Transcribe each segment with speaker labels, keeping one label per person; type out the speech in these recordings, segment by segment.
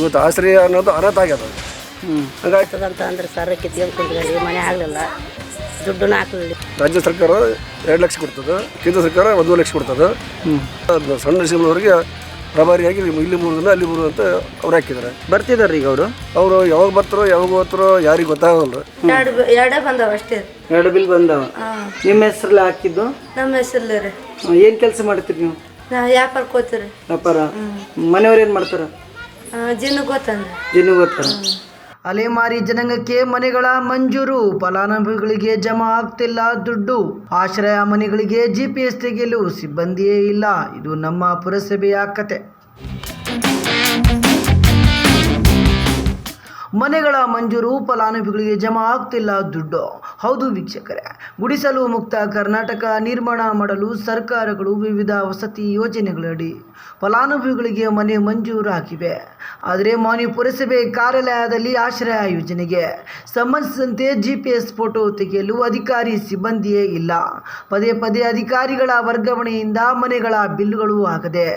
Speaker 1: ಇವತ್ತು ಆಶ್ರಯ ಅನ್ನೋದು ಅನಾಥ ಆಗ್ಯದ.
Speaker 2: ಹ್ಞೂ
Speaker 1: ಹಂಗಾಗಿ
Speaker 3: ಅಂತ ಅಂದ್ರೆ ಸರ್ ಕಿತ್ಕೊಂಡು ಕುಂತ್ಕೊಂಡು ಮನೆ ಆಗಲಿಲ್ಲ. ದುಡ್ಡನ್ನ ಹಾಕಲಿಲ್ಲ.
Speaker 1: ರಾಜ್ಯ ಸರ್ಕಾರ ಎರಡು ಲಕ್ಷ ಕೊಡ್ತದೆ ಕೇಂದ್ರ ಸರ್ಕಾರ ಒಂದು ಲಕ್ಷ ಕೊಡ್ತದೆ. ಹ್ಞೂ ಸಣ್ಣ ಸಿಂಹವರಿಗೆ ಪ್ರಭಾರಿಯಾಗಿ ಇಲ್ಲಿ ಮೂರು ದಿನ ಅಲ್ಲಿ ಮೂರು ಅಂತ ಅವ್ರು ಹಾಕಿದ್ದಾರೆ.
Speaker 2: ಬರ್ತಿದಾರೆ ಈಗ ಅವರು?
Speaker 1: ಅವರು ಯಾವಾಗ ಬರ್ತಾರೋ ಯಾವಾಗ ಹೋಗ್ತಾರೋ ಯಾರಿಗೆ ಗೊತ್ತಾಗಲ್ಲ
Speaker 3: ಎರಡು ಎರಡೇ ಬಂದವ ಅಷ್ಟೇ.
Speaker 2: ಎರಡು ಬಿಲ್ ಬಂದವ? ನಿಮ್ಮ ಹೆಸರಲ್ಲಿ ಹಾಕಿದ್ದು?
Speaker 3: ನಮ್ಮ ಹೆಸರಲ್ಲಿ ರೀ.
Speaker 2: ಏನು ಕೆಲಸ ಮಾಡ್ತೀರಿ ನೀವು?
Speaker 3: ನಾ ವ್ಯಾಪಾರಕ್ಕೆ ಹೋಗ್ತೀರಿ
Speaker 2: ವ್ಯಾಪಾರ? ಮನೆಯವ್ರು ಏನು ಮಾಡ್ತಾರೆ?
Speaker 3: ಜಿನ್ನ
Speaker 2: ಅಲೆಮಾರಿ ಜನಾಂಗಕ್ಕೆ ಮನೆಗಳ ಮಂಜೂರು. ಫಲಾನುಭವಿಗಳಿಗೆ ಜಮಾ ಆಗ್ತಿಲ್ಲ ದುಡ್ಡು. ಆಶ್ರಯ ಮನೆಗಳಿಗೆ ಜಿಪಿಎಸ್ ಪಿ ಎಸ್ ತೆಗೆಯಲು ಸಿಬ್ಬಂದಿಯೇ ಇಲ್ಲ. ಇದು ನಮ್ಮ ಪುರಸಭೆಯ ಕತೆ. ಮನೆಗಳ ಮಂಜೂರು, ಫಲಾನುಭವಿಗಳಿಗೆ ಜಮಾ ಆಗ್ತಿಲ್ಲ ದುಡ್ಡು. ಹೌದು ವೀಕ್ಷಕರೇ, ಗುಡಿಸಲು ಮುಕ್ತ ಕರ್ನಾಟಕ ನಿರ್ಮಾಣ ಮಾಡಲು ಸರ್ಕಾರಗಳು ವಿವಿಧ ವಸತಿ ಯೋಜನೆಗಳಡಿ ಫಲಾನುಭವಿಗಳಿಗೆ ಮನೆ ಮಂಜೂರು ಹಾಕಿವೆ. ಆದರೆ ಮಾನ್ಯ ಪುರಸಭೆ ಕಾರ್ಯಾಲಯದಲ್ಲಿ ಆಶ್ರಯ ಯೋಜನೆಗೆ ಸಂಬಂಧಿಸಿದಂತೆ ಜಿ ಪಿ ಎಸ್ ಫೋಟೋ ತೆಗೆಯಲು ಅಧಿಕಾರಿ ಸಿಬ್ಬಂದಿಯೇ ಇಲ್ಲ. ಪದೇ ಪದೇ ಅಧಿಕಾರಿಗಳ ವರ್ಗಾವಣೆಯಿಂದ ಮನೆಗಳ ಬಿಲ್ಲುಗಳು ಆಗದೆ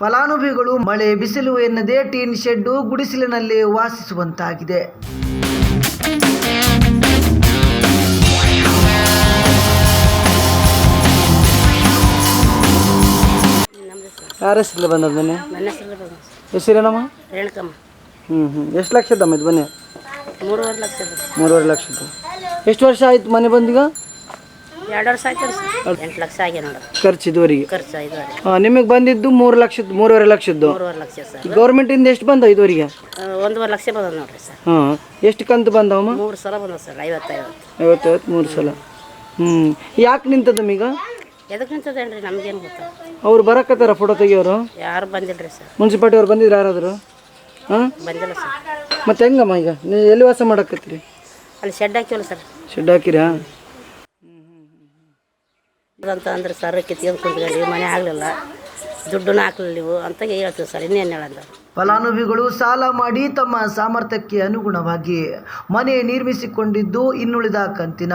Speaker 2: ಫಲಾನುಭವಿಗಳು ಮಳೆ ಬಿಸಿಲು ಎನ್ನದೇ ಟೀನ್ ಶೆಡ್ಡು ಗುಡಿಸಲಿನಲ್ಲಿ ವಾಸಿಸುವಂತಾಗಿದೆ.
Speaker 3: ಸರ್
Speaker 2: ಯಾರ ಹೆಸರಲ್ಲಿ ಬಂದದ ಮನೆ
Speaker 3: ನನ್ನ ಹೆಸರಲ್ಲಿ ಬಂದ
Speaker 2: ಹೆಸರೇನಮ್ಮ?
Speaker 3: ರೇಣುಕಮ್ಮ.
Speaker 2: ಹ್ಞೂ ಹ್ಞೂ ಎಷ್ಟು ಲಕ್ಷದಮ್ಮ ಇದು ಮನೆ
Speaker 3: ಮೂರುವರೆ ಲಕ್ಷ ಇದೆ
Speaker 2: ಮೂರುವರೆ ಲಕ್ಷದ್ದು. ಎಷ್ಟು ವರ್ಷ ಆಯ್ತು ಮನೆ ಬಂದೀಗ?
Speaker 3: ಎರಡು ವರ್ಷ ಆಯ್ತು ಸರ್ ಎಂಟು ಲಕ್ಷ ಆಗ್ಯ ನೋಡ್ರಿ
Speaker 2: ಖರ್ಚು ಇದುವರೆಗೆ
Speaker 3: ಖರ್ಚು ಐದುವರೆ
Speaker 2: ಹಾಂ ನಿಮಗೆ ಬಂದಿದ್ದು ಮೂರು ಲಕ್ಷದ್ದು ಮೂರುವರೆ ಲಕ್ಷದ್ದು?
Speaker 3: ಮೂರುವರೆ ಲಕ್ಷ ಸರ್.
Speaker 2: ಗೌರ್ಮೆಂಟಿಂದ ಎಷ್ಟು ಬಂದ ಇದುವರೆಗೆ
Speaker 3: ಒಂದೂವರೆ ಲಕ್ಷ ಬಂದದ ನೋಡ್ರಿ ಸರ್.
Speaker 2: ಹಾಂ ಎಷ್ಟು ಕಂತು ಬಂದವಮ್ಮ?
Speaker 3: ಮೂರು ಸಲ ಬಂದದ ಸರ್ ಐವತ್ತೈವತ್ತು.
Speaker 2: ಐವತ್ತೈವತ್ತು ಮೂರು ಸಲ. ಹ್ಞೂ ಯಾಕೆ ನಿಂತದ ಈಗ
Speaker 3: ಎದಕ್ಕೆ ನಿಂತದೇನ್ರಿ ನಮ್ಗೇನು ಗೊತ್ತಾ?
Speaker 2: ಅವ್ರು ಬರಕತ್ತಾರ ಫೋಟೋ ತೆಗಿಯೋರು?
Speaker 3: ಯಾರು ಬಂದಿಲ್ರಿ ಸರ್.
Speaker 2: ಮುನ್ಸಿಪಾಲ್ಟಿ ಅವ್ರು ಬಂದಿದ್ರು ಯಾರಾದರು? ಹಾಂ?
Speaker 3: ಬಂದಿಲ್ಲ ಸರ್.
Speaker 2: ಮತ್ತೆ ಹೆಂಗಮ್ಮ ಈಗ? ನೀವು ಎಲ್ಲಿ ವಾಸ ಮಾಡಕತ್ತೀರಿ?
Speaker 3: ಅಲ್ಲಿ ಶೆಡ್ ಹಾಕಿವಲ್ಲ ಸರ್.
Speaker 2: ಶೆಡ್ ಹಾಕಿರಾ?
Speaker 3: ಅಂತ ಅಂದ್ರೆ ಸರ್ ಕಿತ್ಕೊಂಡು ಕುಂತ್ಕೊಂಡು ಮನೆ ಆಗಲಿಲ್ಲ. ದುಡ್ಡು ಹಾಕ್ಲಿಲ್ಲ ನೀವು ಅಂತ ಹೇಳ್ತೀವಿ ಸರ್ ಇನ್ನೇನು ಹೇಳಂದ್ರೆ
Speaker 2: ಫಲಾನುಭವಿಗಳು ಸಾಲ ಮಾಡಿ ತಮ್ಮ ಸಾಮರ್ಥ್ಯಕ್ಕೆ ಅನುಗುಣವಾಗಿ ಮನೆ ನಿರ್ಮಿಸಿಕೊಂಡಿದ್ದು ಇನ್ನುಳಿದ ಕಂತಿನ.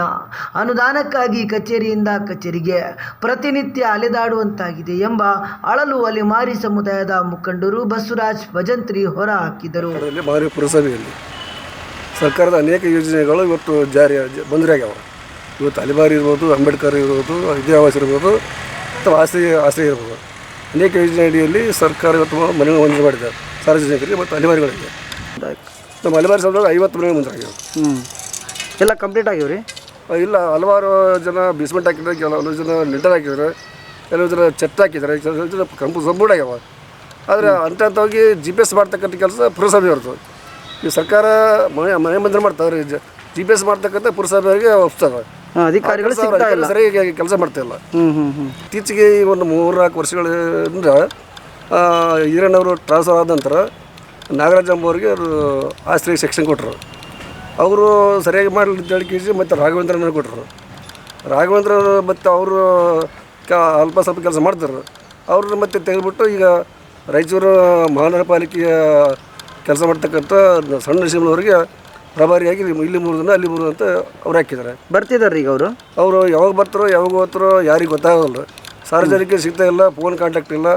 Speaker 2: ಅನುದಾನಕ್ಕಾಗಿ ಕಚೇರಿಯಿಂದ ಕಚೇರಿಗೆ ಪ್ರತಿನಿತ್ಯ ಅಲೆದಾಡುವಂತಾಗಿದೆ ಎಂಬ ಅಳಲು ಅಲೆಮಾರಿ ಸಮುದಾಯದ ಮುಖಂಡರು ಬಸವರಾಜ್ ಭಜಂತ್ರಿ ಹೊರ ಹಾಕಿದರು.
Speaker 1: ಅದರಲ್ಲಿ ಮಾರಿ ಪುರಸಭೆಯಲ್ಲಿ ಸರ್ಕಾರದ ಅನೇಕ ಯೋಜನೆಗಳು ಇವತ್ತು ಜಾರಿ ಬಂದರೆ ಆಗ್ಯಾವ ಇವತ್ತು ಅಲಿಬಾರಿ ಇರ್ಬೋದು ಅಂಬೇಡ್ಕರ್ ಇರ್ಬೋದು ವಿದ್ಯಾವಾಸ ಇರ್ಬೋದು ಅಥವಾ ಆಶ್ರಯ ಆಶ್ರಯ ಇರ್ಬೋದು. ಅನೇಕ ಯೋಜನೆ ಅಡಿಯಲ್ಲಿ ಸರ್ಕಾರ ಇವತ್ತು ಮನೆ ಮಂಜೂರು ಮಾಡಿದೆ. ಸಾರ್ವಜನಿಕರಿಗೆ ಮತ್ತು ಅಲಿಬಾರಿಗಳಿಗೆ. ನಮ್ಮ ಅಲಿಬಾರಿ ಸಂದರ್ಭ ಐವತ್ತು ಮನೆ ಮಂಜೂರು ಆಗ್ಯಾವ
Speaker 2: ಹ್ಞೂ ಎಲ್ಲ ಕಂಪ್ಲೀಟ್ ಆಗ್ಯಾವ್ರಿ
Speaker 1: ಇಲ್ಲ ಹಲವಾರು ಜನ ಬೇಸ್ಮೆಂಟ್ ಹಾಕಿದ್ದಾರೆ ಕೆಲವು ಜನ ಲಿಂಟರ್ ಹಾಕಿದ್ದಾರೆ ಕೆಲವು ಜನ ಚೆಟ್ ಹಾಕಿದ್ದಾರೆ ಕೆಲವು ಜನ ಕಂಪು ಸಂಪೂರ್ಣ ಆಗ್ಯಾವ. ಆದರೆ ಅಂಥವಾಗಿ ಜಿ ಪಿ ಎಸ್ ಮಾಡ್ತಕ್ಕಂಥ ಕೆಲಸ ಪುರಸಭೆ ಅವ್ರದ್ದು. ಈ ಸರ್ಕಾರ ಮನೆ ಮನೆ ಮಂದಿರ ಮಾಡ್ತಾರೆ ಜಿ ಪಿ ಎಸ್ ಮಾಡ್ತಕ್ಕಂಥ ಪುರಸಭೆಯವರಿಗೆ ಒಪ್ತಾರೆ
Speaker 2: ಹಾಂ ಅಧಿಕಾರಿಗಳು ಸಿಗ್ತಾ ಇಲ್ಲ.
Speaker 1: ಸರಿಯಾಗಿ ಕೆಲಸ ಮಾಡ್ತಾ ಇಲ್ಲ.
Speaker 2: ಹ್ಞೂ ಹ್ಞೂ ಹ್ಞೂ
Speaker 1: ಇತ್ತೀಚೆಗೆ ಈ ಒಂದು ಮೂರ್ನಾಲ್ಕು ವರ್ಷಗಳಿಂದ ಈರಣ್ಣವರು ಟ್ರಾನ್ಸ್ಫರ್ ಆದ ನಂತರ ನಾಗರಾಜ್ ಅಂಬವರಿಗೆ ಅವರು ಆಶ್ರಯ ಸೆಕ್ಷನ್ ಕೊಟ್ಟರು ಅವರು ಸರಿಯಾಗಿ ಮಾಡಲಿದ್ದ ಕೆ ಜಿ ಮತ್ತು ರಾಘವೇಂದ್ರನ ಕೊಟ್ಟರು ರಾಘವೇಂದ್ರ ಮತ್ತು ಅವರು ಕ ಅಲ್ಪ ಸ್ವಲ್ಪ ಕೆಲಸ ಮಾಡ್ತಾರೆ. ಅವ್ರನ್ನ ಮತ್ತೆ ತೆಗೆದುಬಿಟ್ಟು ಈಗ ರಾಯಚೂರು ಮಹಾನಗರ ಪಾಲಿಕೆಯ ಕೆಲಸ ಮಾಡ್ತಕ್ಕಂಥ ಸಣ್ಣ ಶ್ರೀಮಂತವರಿಗೆ ಪ್ರಭಾರಿಯಾಗಿ ಇಲ್ಲಿ ಮೂರು ದಿನ ಅಲ್ಲಿ ಮೂರು ಅಂತ ಅವ್ರು ಹಾಕಿದ್ದಾರೆ.
Speaker 2: ಬರ್ತಿದ್ದಾರೆ ಈಗ ಅವರು?
Speaker 1: ಅವರು ಯಾವಾಗ ಬರ್ತಾರೋ ಯಾವಾಗ ಹೋಗ್ತಾರೋ ಯಾರಿಗೆ ಗೊತ್ತಾಗಲ್ಲ ಸಾರ್ವಜನಿಕರಿಗೆ ಸಿಗ್ತಾ ಇಲ್ಲ ಫೋನ್ ಕಾಂಟ್ಯಾಕ್ಟ್ ಇಲ್ಲ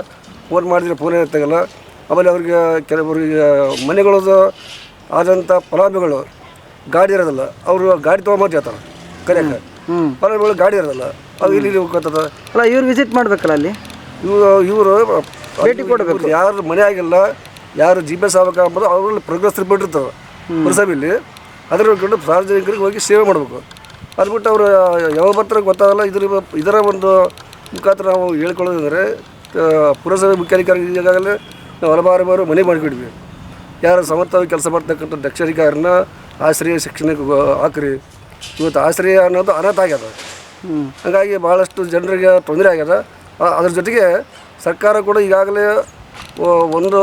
Speaker 1: ಫೋನ್ ಮಾಡಿದ್ರೆ ಫೋನೇ ಎತ್ತಾಗಲ್ಲ ಆಮೇಲೆ ಅವ್ರಿಗೆ ಕೆಲವರಿಗೆ ಮನೆಗಳದು ಆದಂಥ ಫಲಾನುಭವಿಗಳು ಗಾಡಿ ಇರೋದಿಲ್ಲ. ಅವರು ಗಾಡಿ ತೊಗೊಂಬಂದು ಹೇಳ್ತಾರೆ ಕರೆಯಕ್ಕೆ ಫಲಾನುಭವಿಗಳು ಗಾಡಿ ಇರೋದಿಲ್ಲ. ಅದು ಇಲ್ಲಿ ಹೋಗ್ತದ
Speaker 2: ಅಲ್ಲ ಇವ್ರು ವಿಸಿಟ್ ಮಾಡ್ಬೇಕಲ್ಲ ಅಲ್ಲಿ?
Speaker 1: ಇವರು ಇವರು ಭೇಟಿ ಕೊಡಬೇಕು. ಯಾರು ಮನೆ ಆಗಿಲ್ಲ ಯಾರು ಜಿ ಪಿ ಎಸ್ ಆಗ್ಬೇಕು ಅಂಬೋದು ಅವ್ರಲ್ಲಿ ಪ್ರೋಗ್ರೆಸ್ ಪುರಸಭೆಯಲ್ಲಿ ಅದರ ಕಂಡು ಸಾರ್ವಜನಿಕರಿಗೆ ಹೋಗಿ ಸೇವೆ ಮಾಡಬೇಕು. ಅದು ಬಿಟ್ಟು ಅವರು ಯಾವ ಬರ್ತಾರೆ ಗೊತ್ತಾಗಲ್ಲ. ಇದ್ರ ಇದರ ಒಂದು ಮುಖಾಂತರ ನಾವು ಹೇಳ್ಕೊಳ್ಳೋದಂದರೆ ಪುರಸಭೆ ಮುಖ್ಯಾಧಿಕಾರಿ ಈಗಾಗಲೇ ನಾವು ಹಲವಾರು ಬಾರು ಮನೆ ಮಾಡಿಕೊಡ್ವಿ ಯಾರು ಸಮರ್ಥವಾಗಿ ಕೆಲಸ ಮಾಡ್ತಕ್ಕಂಥ ದಕ್ಷಾಧಿಕಾರನ ಆಶ್ರಯ ಶಿಕ್ಷಣಕ್ಕೆ ಹಾಕ್ರಿ. ಇವತ್ತು ಆಶ್ರಯ ಅನ್ನೋದು ಅನಾಥ ಆಗ್ಯದ. ಹಾಗಾಗಿ ಭಾಳಷ್ಟು ಜನರಿಗೆ ತೊಂದರೆ ಆಗ್ಯದ. ಅದ್ರ ಜೊತೆಗೆ ಸರ್ಕಾರ ಕೂಡ ಈಗಾಗಲೇ ಒಂದು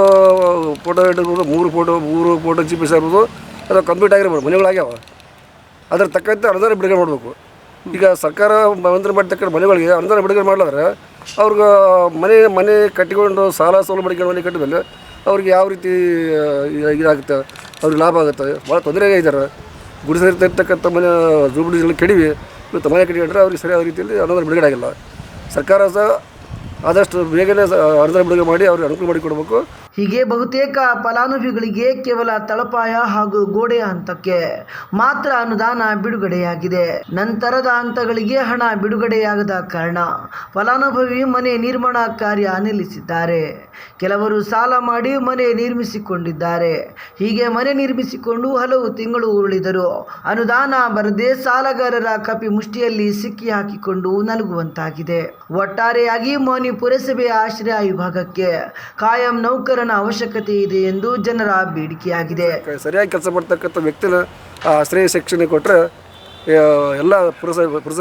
Speaker 1: ಫೋಟೋ ಇಟ್ಟಿರ್ಬೋದು ಮೂರು ಫೋಟೋ ಮೂರು ಫೋಟೋ ಜಿ ಪಿ ಎಸ್ ಇರ್ಬೋದು ಅದು ಕಂಪ್ಲೀಟ್ ಆಗಿರ್ಬೋದು, ಮನೆಗಳಾಗ್ಯಾವ. ಅದ್ರ ತಕ್ಕಂತೆ ಅನುದಾನ ಬಿಡುಗಡೆ ಮಾಡಬೇಕು. ಈಗ ಸರ್ಕಾರ ಮಂತ್ರಿ ಮಾಡ್ತಕ್ಕಂಥ ಮನೆಗಳಿಗೆ ಅನುದಾನ ಬಿಡುಗಡೆ ಮಾಡ್ಲಾದ್ರೆ, ಅವ್ರಿಗೆ ಮನೆ ಮನೆ ಕಟ್ಟಿಕೊಂಡು ಸಾಲ ಸೋಲು ಮಾಡಿಕೊಂಡು ಮನೆ ಕಟ್ಟಿದ್ಮೇಲೆ ಅವ್ರಿಗೆ ಯಾವ ರೀತಿ ಇದಾಗುತ್ತೆ, ಅವ್ರಿಗೆ ಲಾಭ ಆಗುತ್ತೆ, ಭಾಳ ತೊಂದರೆ ಇದ್ದಾರೆ ಗುಡಿಸಿರ್ತಕ್ಕಂಥ ಮನೆ ಜೂಬಿಡಿಗಳು ಕೆಡಿವಿ, ಇವತ್ತು ಮನೆ ಕಟ್ಟಿಕೊಂಡ್ರೆ ಅವ್ರಿಗೆ ಸರಿಯಾದ ರೀತಿಯಲ್ಲಿ ಅನುದಾನ ಬಿಡುಗಡೆ ಆಗಿಲ್ಲ. ಸರ್ಕಾರ ಸಹ ಆದಷ್ಟು ಬೇಗನೆ ಅರ್ಧ ಬಿಡುಗಡೆ ಮಾಡಿ ಅವ್ರಿಗೆ ಅನುಕೂಲ ಮಾಡಿಕೊಡ್ಬೇಕು
Speaker 2: ಹೀಗೆ ಬಹುತೇಕ ಫಲಾನುಭವಿಗಳಿಗೆ ಕೇವಲ ತಳಪಾಯ ಹಾಗೂ ಗೋಡೆಯ ಹಂತಕ್ಕೆ ಮಾತ್ರ ಅನುದಾನ ಬಿಡುಗಡೆಯಾಗಿದೆ. ನಂತರದ ಹಂತಗಳಿಗೆ ಹಣ ಬಿಡುಗಡೆಯಾಗದ ಕಾರಣ ಫಲಾನುಭವಿ ಮನೆ ನಿರ್ಮಾಣ ಕಾರ್ಯ ನಿಲ್ಲಿಸಿದ್ದಾರೆ. ಕೆಲವರು ಸಾಲ ಮಾಡಿ ಮನೆ ನಿರ್ಮಿಸಿಕೊಂಡಿದ್ದಾರೆ. ಹೀಗೆ ಮನೆ ನಿರ್ಮಿಸಿಕೊಂಡು ಹಲವು ತಿಂಗಳು ಉರುಳಿದರು ಅನುದಾನ ಬರದೆ ಸಾಲಗಾರರ ಕಪಿ ಮುಷ್ಟಿಯಲ್ಲಿ ಸಿಕ್ಕಿ ಹಾಕಿಕೊಂಡು ನಲುಗುವಂತಾಗಿದೆ. ಒಟ್ಟಾರೆಯಾಗಿ ಮೋನಿ ಪುರಸಭೆಯ ಆಶ್ರಯ ವಿಭಾಗಕ್ಕೆ ಕಾಯಂ ನೌಕರನ ಅವಶ್ಯಕತೆ ಇದೆ ಎಂದು ಜನರ ಬೇಡಿಕೆಯಾಗಿದೆ.
Speaker 1: ಸರಿಯಾಗಿ ಕೆಲಸ ಮಾಡ್ತಕ್ಕಂಥ ವ್ಯಕ್ತಿನ ಆ ಆಶ್ರಯ ಸೆಕ್ಷನ್ ಕೊಟ್ಟರೆ ಎಲ್ಲ ಪುರುಷ ಪುರುಷ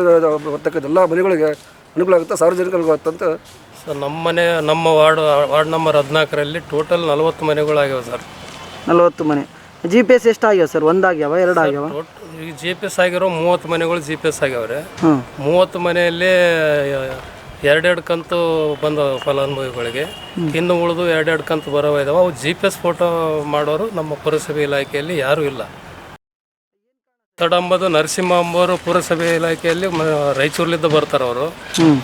Speaker 1: ಬರ್ತಕ್ಕಂಥ ಎಲ್ಲ ಮನೆಗಳಿಗೆ ಅನುಕೂಲ ಆಗುತ್ತೆ? ಸಾರ್ವಜನಿಕ ಅನುಕೂಲ ಅಂತ?
Speaker 4: ಸರ್ ನಮ್ಮ ಮನೆ ನಮ್ಮ ವಾರ್ಡ್ ವಾರ್ಡ್ ನಂಬರ್ ಹದಿನಾಲ್ಕರಲ್ಲಿ ಟೋಟಲ್ ನಲವತ್ತು ಮನೆಗಳಾಗ್ಯಾವ ಸರ್.
Speaker 2: ನಲವತ್ತು ಮನೆ. ಜಿ ಪಿ ಎಸ್ ಎಷ್ಟಾಗ್ಯಾವ ಸರ್? ಒಂದಾಗ್ಯಾವ ಎರಡಾಗ್ಯಾವ?
Speaker 4: ಈಗ ಜಿ ಪಿ ಎಸ್ ಆಗಿರೋ ಮೂವತ್ತು ಮನೆಗಳು ಜಿ ಪಿ ಎಸ್ ಆಗ್ಯಾವ್ರೆ. ಮೂವತ್ತು ಮನೆಯಲ್ಲಿ ಎರಡೆರಡು ಕಂತು ಬಂದ ಫಲಾನುಭವಿಗಳಿಗೆ. ಇನ್ನು ಉಳಿದು ಎರಡೆರಡು ಕಂತು ಬರೋವ ಇದಾವೆ. ಅವು ಜಿ ಪಿ ಎಸ್ ಫೋಟೋ ಮಾಡೋರು ನಮ್ಮ ಪುರಸಭೆ ಇಲಾಖೆಯಲ್ಲಿ ಯಾರೂ ಇಲ್ಲ. ತಡಂಬದು ನರಸಿಂಹ ಅಂಬೋರು ಪುರಸಭೆ ಇಲಾಖೆಯಲ್ಲಿ ರಾಯಚೂರ್ಲಿಂದ ಬರ್ತಾರೆ ಅವರು.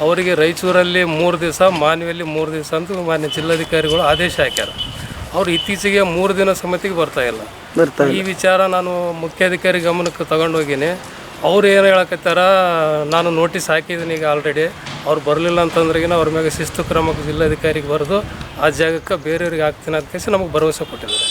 Speaker 4: ಅವರಿಗೆ ರಾಯಚೂರಲ್ಲಿ ಮೂರು ದಿವಸ ಮಾನ್ವಿಯಲ್ಲಿ ಮೂರು ದಿವಸ ಅಂತ ಮಾನ್ಯ ಜಿಲ್ಲಾಧಿಕಾರಿಗಳು ಆದೇಶ ಹಾಕ್ಯಾರ. ಅವ್ರು ಇತ್ತೀಚೆಗೆ ಮೂರು ದಿನ ಸಮಿತಿಗೆ ಬರ್ತಾ ಇಲ್ಲ. ಈ ವಿಚಾರ ನಾನು ಮುಖ್ಯಾಧಿಕಾರಿ ಗಮನಕ್ಕೆ ತಗೊಂಡೋಗಿನಿ. ಅವ್ರು ಏನು ಹೇಳಕತ್ತಾರ, ನಾನು ನೋಟಿಸ್ ಹಾಕಿದ್ದೀನಿ ಈಗ ಆಲ್ರೆಡಿ ಅವ್ರು ಬರಲಿಲ್ಲ ಅಂತಂದ್ರೆಗಿನ ಅವ್ರ ಮ್ಯಾಗ ಶಿಸ್ತು ಕ್ರಮಕ್ಕೆ ಜಿಲ್ಲಾಧಿಕಾರಿಗೆ ಬರೆದು ಆ ಜಾಗಕ್ಕೆ ಬೇರೆಯವ್ರಿಗೆ ಹಾಕ್ತೀನಿ ಅಂತ ನಮಗೆ ಭರವಸೆ ಕೊಟ್ಟಿದ್ದಾರೆ.